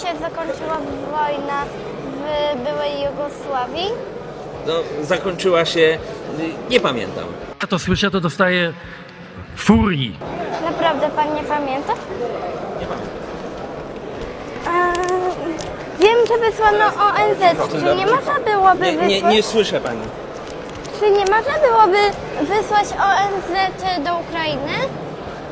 się zakończyła wojna w byłej Jugosławii? No, zakończyła się, nie pamiętam. Ja to słyszę, to dostaję furii. Naprawdę pan nie pamięta? Nie pamiętam. A, wiem, że wysłano ONZ. Czy nie można byłoby Nie, nie, wysłać? nie słyszę pani. Czy nie można byłoby wysłać ONZ do Ukrainy?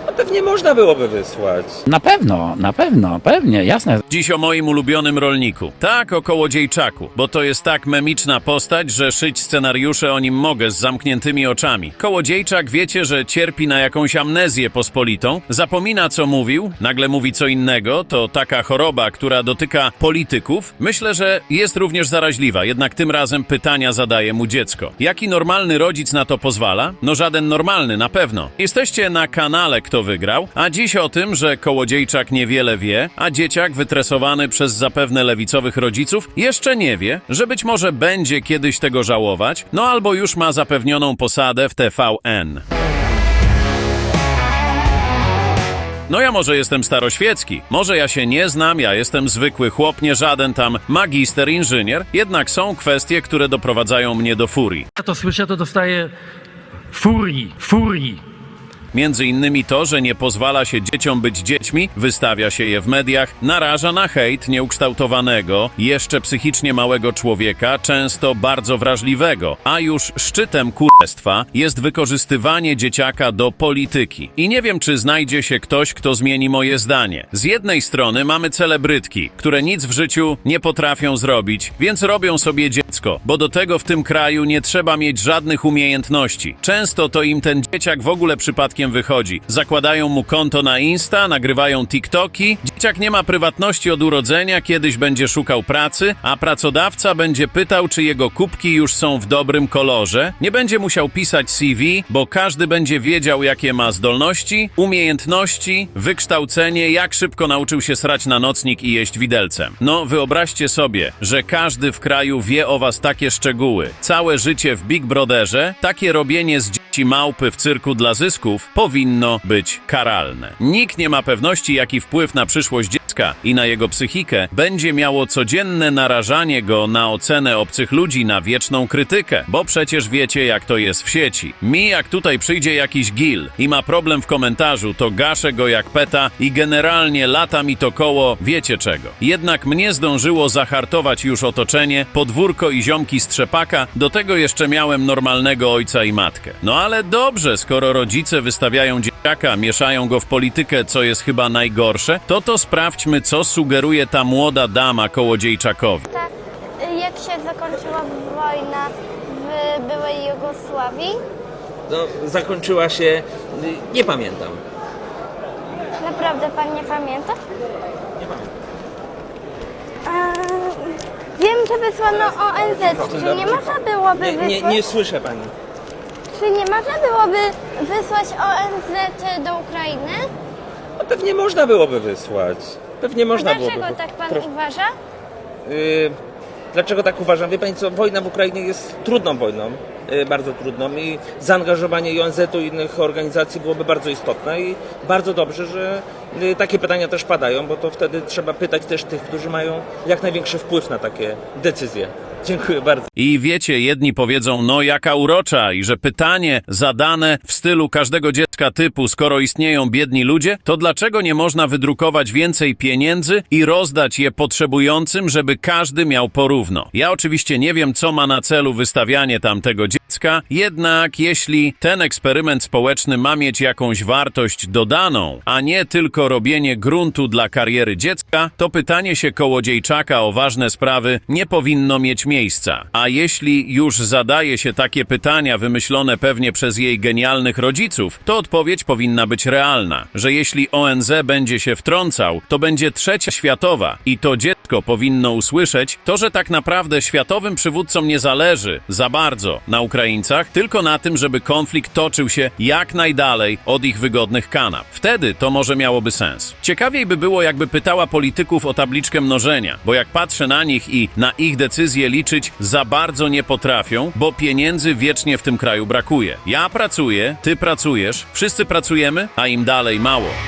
No, pewnie można byłoby wysłać. Na pewno, na pewno, pewnie, jasne. Dziś o moim ulubionym rolniku. Tak, o Kołodziejczaku, bo to jest tak memiczna postać, że szyć scenariusze o nim mogę z zamkniętymi oczami. Kołodziejczak wiecie, że cierpi na jakąś amnezję pospolitą, zapomina co mówił, nagle mówi co innego, to taka choroba, która dotyka polityków. Myślę, że jest również zaraźliwa, jednak tym razem pytania zadaje mu dziecko. Jaki normalny rodzic na to pozwala? No żaden normalny, na pewno. Jesteście na kanale Kto Wygrał, a dziś o tym, że Kołodziejczak niewiele wie, a dzieciak wytresowany przez zapewne lewicowych rodziców jeszcze nie wie, że być może będzie kiedyś tego żałować, no albo już ma zapewnioną posadę w TVN. No ja może jestem staroświecki, może ja się nie znam, ja jestem zwykły chłop, nie żaden tam magister, inżynier, jednak są kwestie, które doprowadzają mnie do furii. Ja to słyszę, to dostaję furii, furii. Między innymi to, że nie pozwala się dzieciom być dziećmi, wystawia się je w mediach, naraża na hejt nieukształtowanego, jeszcze psychicznie małego człowieka, często bardzo wrażliwego, a już szczytem kurestwa jest wykorzystywanie dzieciaka do polityki. I nie wiem, czy znajdzie się ktoś, kto zmieni moje zdanie. Z jednej strony mamy celebrytki, które nic w życiu nie potrafią zrobić, więc robią sobie dziecko, bo do tego w tym kraju nie trzeba mieć żadnych umiejętności. Często to im ten dzieciak w ogóle przypadkiem wychodzi. Zakładają mu konto na Insta, nagrywają TikToki. Dzieciak nie ma prywatności od urodzenia, kiedyś będzie szukał pracy, a pracodawca będzie pytał, czy jego kubki już są w dobrym kolorze. Nie będzie musiał pisać CV, bo każdy będzie wiedział, jakie ma zdolności, umiejętności, wykształcenie, jak szybko nauczył się srać na nocnik i jeść widelcem. No, wyobraźcie sobie, że każdy w kraju wie o was takie szczegóły. Całe życie w Big Brotherze, takie robienie z dzieci małpy w cyrku dla zysków powinno być karalne. Nikt nie ma pewności, jaki wpływ na przyszłość dziecka i na jego psychikę będzie miało codzienne narażanie go na ocenę obcych ludzi, na wieczną krytykę, bo przecież wiecie, jak to jest w sieci. Mi, jak tutaj przyjdzie jakiś gil i ma problem w komentarzu, to gaszę go jak peta i generalnie lata mi to koło wiecie czego. Jednak mnie zdążyło zahartować już otoczenie, podwórko i ziomki z trzepaka, do tego jeszcze miałem normalnego ojca i matkę. No ale dobrze, skoro rodzice wystawiają dzieciaka, mieszają go w politykę, co jest chyba najgorsze, to to sprawdźmy, co sugeruje ta młoda dama kołodziejczakowi. Jak się zakończyła wojna w byłej Jugosławii? No, zakończyła się, nie pamiętam. Naprawdę pan nie pamięta? Nie pamiętam. A, wiem, że wysłano ONZ. Czy nie można byłoby Nie, nie, wysłać? nie słyszę pani. Czy nie można byłoby wysłać ONZ do Ukrainy? No, pewnie można byłoby wysłać. Pewnie można byłoby. Dlaczego tak pan uważa? Y, dlaczego tak uważam? Wie Pani co, wojna w Ukrainie jest trudną wojną, y, bardzo trudną i zaangażowanie ONZ-u i innych organizacji byłoby bardzo istotne i bardzo dobrze, że y, takie pytania też padają, bo to wtedy trzeba pytać też tych, którzy mają jak największy wpływ na takie decyzje. Dziękuję bardzo. I wiecie, jedni powiedzą, no jaka urocza, i że pytanie zadane w stylu każdego dziecka typu, skoro istnieją biedni ludzie, to dlaczego nie można wydrukować więcej pieniędzy i rozdać je potrzebującym, żeby każdy miał porówno? Ja oczywiście nie wiem, co ma na celu wystawianie tamtego dziecka, jednak jeśli ten eksperyment społeczny ma mieć jakąś wartość dodaną, a nie tylko robienie gruntu dla kariery dziecka, to pytanie się kołodziejczaka o ważne sprawy nie powinno mieć miejsca. A jeśli już zadaje się takie pytania wymyślone pewnie przez jej genialnych rodziców, to odpowiedź powinna być realna, że jeśli ONZ będzie się wtrącał, to będzie trzecia światowa i to dziecko powinno usłyszeć to, że tak naprawdę światowym przywódcom nie zależy za bardzo na Ukraińcach, tylko na tym, żeby konflikt toczył się jak najdalej od ich wygodnych kanap. Wtedy to może miałoby sens. Ciekawiej by było, jakby pytała polityków o tabliczkę mnożenia, bo jak patrzę na nich i na ich decyzje liczyć za bardzo nie potrafią, bo pieniędzy wiecznie w tym kraju brakuje. Ja pracuję, ty pracujesz, wszyscy pracujemy, a im dalej mało.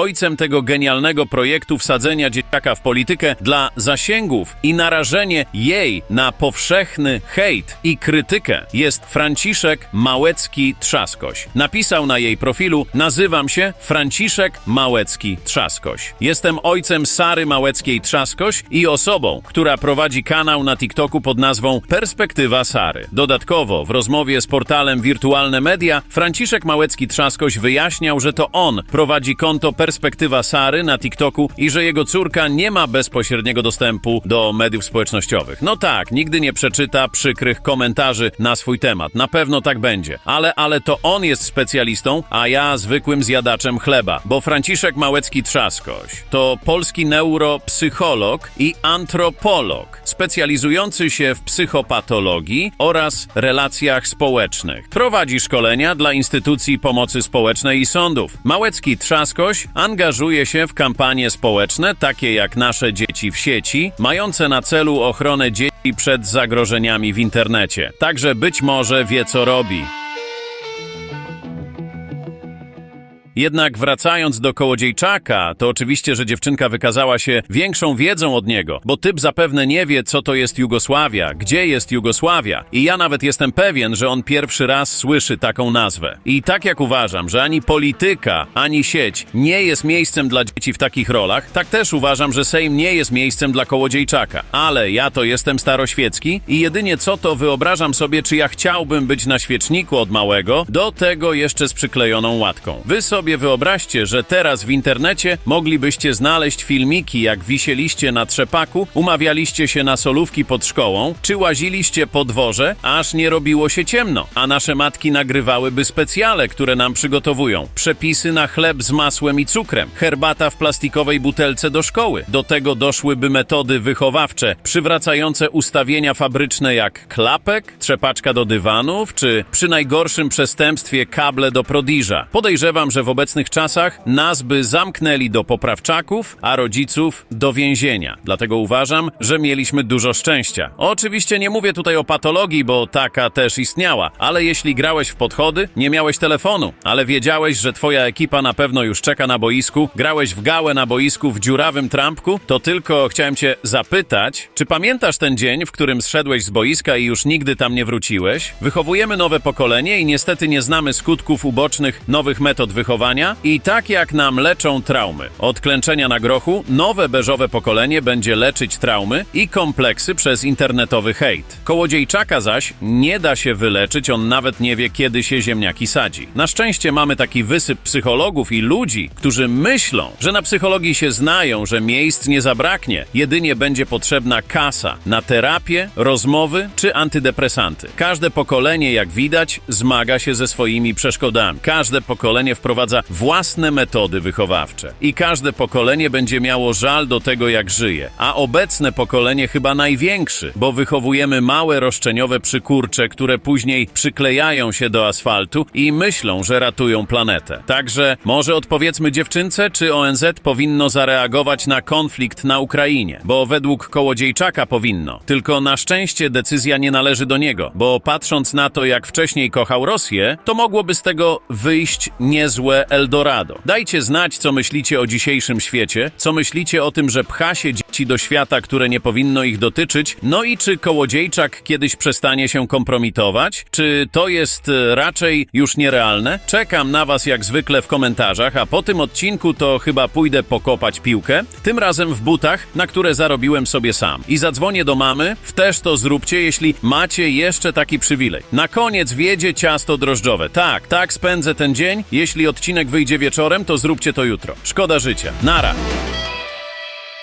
Ojcem tego genialnego projektu wsadzenia dzieciaka w politykę dla zasięgów i narażenie jej na powszechny hejt i krytykę jest Franciszek Małecki-Trzaskoś. Napisał na jej profilu: Nazywam się Franciszek Małecki-Trzaskoś. Jestem ojcem Sary Małeckiej-Trzaskoś i osobą, która prowadzi kanał na TikToku pod nazwą Perspektywa Sary. Dodatkowo w rozmowie z portalem Wirtualne Media Franciszek Małecki-Trzaskoś wyjaśniał, że to on prowadzi konto Perspektywa Sary na TikToku i że jego córka nie ma bezpośredniego dostępu do mediów społecznościowych. No tak, nigdy nie przeczyta przykrych komentarzy na swój temat. Na pewno tak będzie. Ale, ale to on jest specjalistą, a ja zwykłym zjadaczem chleba. Bo Franciszek Małecki-Trzaskoś to polski neuropsycholog i antropolog, specjalizujący się w psychopatologii oraz relacjach społecznych. Prowadzi szkolenia dla instytucji pomocy społecznej i sądów. Małecki-Trzaskoś angażuje się w kampanie społeczne, takie jak Nasze Dzieci w sieci, mające na celu ochronę dzieci przed zagrożeniami w internecie. Także być może wie, co robi. Jednak wracając do kołodziejczaka, to oczywiście, że dziewczynka wykazała się większą wiedzą od niego, bo typ zapewne nie wie, co to jest Jugosławia, gdzie jest Jugosławia. I ja nawet jestem pewien, że on pierwszy raz słyszy taką nazwę. I tak jak uważam, że ani polityka, ani sieć nie jest miejscem dla dzieci w takich rolach, tak też uważam, że Sejm nie jest miejscem dla kołodziejczaka. Ale ja to jestem staroświecki i jedynie co to wyobrażam sobie, czy ja chciałbym być na świeczniku od małego, do tego jeszcze z przyklejoną łatką. Wy sobie wyobraźcie, że teraz w internecie moglibyście znaleźć filmiki, jak wisieliście na trzepaku, umawialiście się na solówki pod szkołą, czy łaziliście po dworze, aż nie robiło się ciemno, a nasze matki nagrywałyby specjale, które nam przygotowują. Przepisy na chleb z masłem i cukrem, herbata w plastikowej butelce do szkoły. Do tego doszłyby metody wychowawcze, przywracające ustawienia fabryczne jak klapek, trzepaczka do dywanów, czy przy najgorszym przestępstwie kable do prodiża. Podejrzewam, że w obecnych czasach nas by zamknęli do poprawczaków, a rodziców do więzienia. Dlatego uważam, że mieliśmy dużo szczęścia. Oczywiście nie mówię tutaj o patologii, bo taka też istniała, ale jeśli grałeś w podchody, nie miałeś telefonu, ale wiedziałeś, że twoja ekipa na pewno już czeka na boisku, grałeś w gałę na boisku w dziurawym trampku, to tylko chciałem cię zapytać, czy pamiętasz ten dzień, w którym zszedłeś z boiska i już nigdy tam nie wróciłeś? Wychowujemy nowe pokolenie i niestety nie znamy skutków ubocznych nowych metod wychowania i tak jak nam leczą traumy. Od klęczenia na grochu, nowe beżowe pokolenie będzie leczyć traumy i kompleksy przez internetowy hejt. Kołodziejczaka zaś nie da się wyleczyć, on nawet nie wie, kiedy się ziemniaki sadzi. Na szczęście mamy taki wysyp psychologów i ludzi, którzy myślą, że na psychologii się znają, że miejsc nie zabraknie, jedynie będzie potrzebna kasa na terapię, rozmowy czy antydepresanty. Każde pokolenie, jak widać, zmaga się ze swoimi przeszkodami. Każde pokolenie wprowadza własne metody wychowawcze. I każde pokolenie będzie miało żal do tego, jak żyje. A obecne pokolenie chyba największy, bo wychowujemy małe roszczeniowe przykurcze, które później przyklejają się do asfaltu i myślą, że ratują planetę. Także może odpowiedzmy dziewczynce, czy ONZ powinno zareagować na konflikt na Ukrainie, bo według Kołodziejczaka powinno. Tylko na szczęście decyzja nie należy do niego, bo patrząc na to, jak wcześniej kochał Rosję, to mogłoby z tego wyjść niezłe Eldorado. Dajcie znać, co myślicie o dzisiejszym świecie, co myślicie o tym, że pcha się dzieci do świata, które nie powinno ich dotyczyć, no i czy Kołodziejczak kiedyś przestanie się kompromitować? Czy to jest e, raczej już nierealne? Czekam na was jak zwykle w komentarzach, a po tym odcinku to chyba pójdę pokopać piłkę, tym razem w butach, na które zarobiłem sobie sam. I zadzwonię do mamy, w też to zróbcie, jeśli macie jeszcze taki przywilej. Na koniec wiedzie ciasto drożdżowe. Tak, tak spędzę ten dzień. Jeśli odcinek wyjdzie wieczorem, to zróbcie to jutro. Szkoda życia. Nara.